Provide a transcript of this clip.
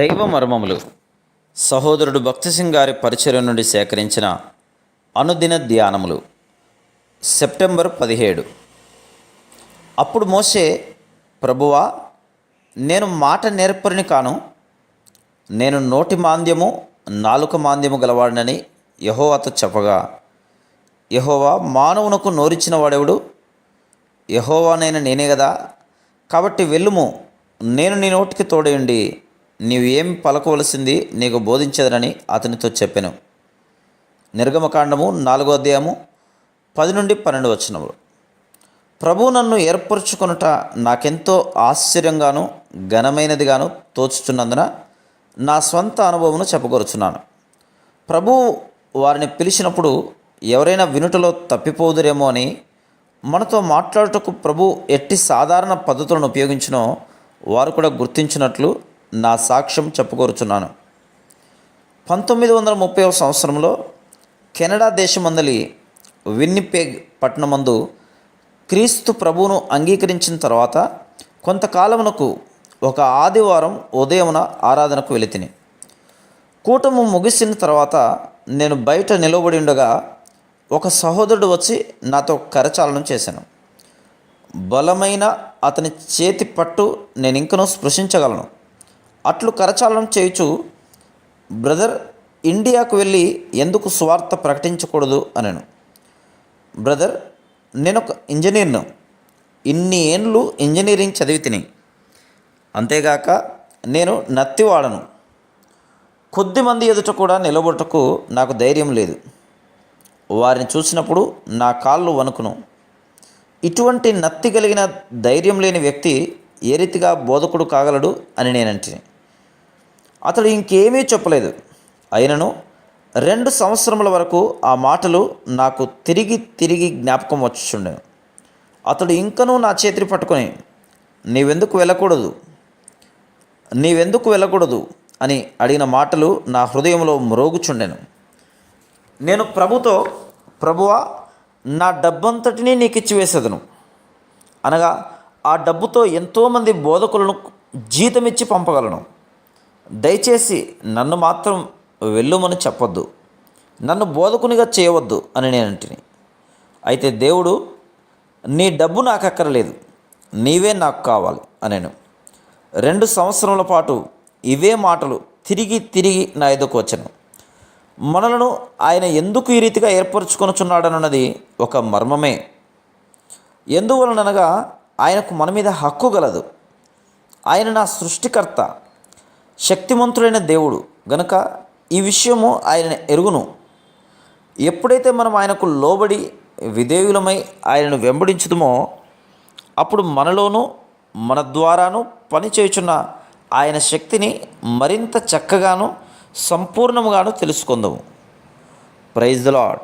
దైవ మర్మములు. సహోదరుడు భక్తిసింగ్ గారి పరిచయం నుండి సేకరించిన అనుదిన ధ్యానములు. సెప్టెంబర్ పదిహేడు. అప్పుడు మోసే ప్రభువా నేను మాట నేర్పరిని కాను. నేను నోటి మాంద్యము నాలుక మాంద్యము గలవాడినని యహోవాతో చెప్పగా యహోవా మానవునకు నోరిచ్చిన వాడెవడు? యహోవానైన నేనే కదా కాబట్టి వెళ్ళుము. నేను నీ నోటికి తోడేయండి నీవు ఏం పలకవలసింది నీకు బోధించదనని అతనితో చెప్పాను. నిర్గమకాండము నాలుగో అధ్యాయము పది నుండి పన్నెండు వచ్చినములు ప్రభు నన్ను ఏర్పరచుకొనుట నాకెంతో ఆశ్చర్యంగాను ఘనమైనదిగాను తోచుచున్నందున నా స్వంత అనుభవమును చెప్పగొరుచున్నాను ప్రభు వారిని పిలిచినప్పుడు ఎవరైనా వినుటలో తప్పిపోదురేమో అని మనతో మాట్లాడుటకు ప్రభు ఎట్టి సాధారణ పద్ధతులను ఉపయోగించినో వారు కూడా గుర్తించినట్లు నా సాక్ష్యం చెప్పుకోరుచున్నాను. పంతొమ్మిది వందల ముప్పై సంవత్సరంలో కెనడా దేశమందలి విన్నిపేగ్ పట్టణమందు క్రీస్తు ప్రభువును అంగీకరించిన తర్వాత కొంతకాలమునకు ఒక ఆదివారం ఉదయమున ఆరాధనకు వెళితిని. కూటము ముగిసిన తర్వాత నేను బయట నిలబడి ఉండగా ఒక సహోదరుడు వచ్చి నాతో కరచాలనం చేశాను. బలమైన అతని చేతి పట్టు నేను ఇంకనూ స్పృశించగలను. అట్లు కరచాలనం చేయుచు బ్రదర్ ఇండియాకు వెళ్ళి ఎందుకు స్వార్థ ప్రకటించకూడదు అనను. బ్రదర్ నేను ఒక ఇంజనీర్ను. ఇన్ని ఏండ్లు ఇంజనీరింగ్ చదివి తిని. అంతేగాక నేను నత్తి వాడను కొద్దిమంది ఎదుట కూడా నిలబడుటకు నాకు ధైర్యం లేదు. వారిని చూసినప్పుడు నా కాళ్ళు వణుకును. ఇటువంటి నత్తి కలిగిన ధైర్యం లేని వ్యక్తి ఏ రీతిగా బోధకుడు కాగలడు అని నేనంటిని. అతడు ఇంకేమీ చెప్పలేదు. అయినను రెండు సంవత్సరముల వరకు ఆ మాటలు నాకు తిరిగి తిరిగి జ్ఞాపకం వచ్చుచుండెను. అతడు ఇంకనూ నా చేతిని పట్టుకొని నీవెందుకు వెళ్ళకూడదు? నీవెందుకు వెళ్ళకూడదు? అని అడిగిన మాటలు నా హృదయంలో మ్రోగుచుండెను. నేను ప్రభుతో ప్రభువా నా డబ్బంతటినీ నీకు ఇచ్చివేసేదను అనగా ఆ డబ్బుతో ఎంతోమంది బోధకులను జీతమిచ్చి పంపగలను. దయచేసి నన్ను మాత్రం వెళ్ళుమని చెప్పొద్దు. నన్ను బోధకునిగా చేయవద్దు అని నేను అంటిని. అయితే దేవుడు నీ డబ్బు నాకు అక్కర్లేదు నీవే నాకు కావాలి అనేను. రెండు సంవత్సరముల పాటు ఇవే మాటలు తిరిగి తిరిగి నా ఎదుకు వచ్చాను. మనలను ఆయన ఎందుకు ఈ రీతిగా ఏర్పరచుకొనుచున్నాడనున్నది ఒక మర్మమే. ఎందువలనగా ఆయనకు మన మీద హక్కు గలదు. ఆయన నా సృష్టికర్త. శక్తిమంతుడైన దేవుడు. గనుక ఈ విషయము ఆయన ఎరుగును. ఎప్పుడైతే మనం ఆయనకు లోబడి విధేయులమై ఆయనను వెంబడించుదుమో అప్పుడు మనలోనూ మన ద్వారాను పనిచేయుచున్న ఆయన శక్తిని మరింత చక్కగాను సంపూర్ణముగాను తెలుసుకుందాము. Praise the lord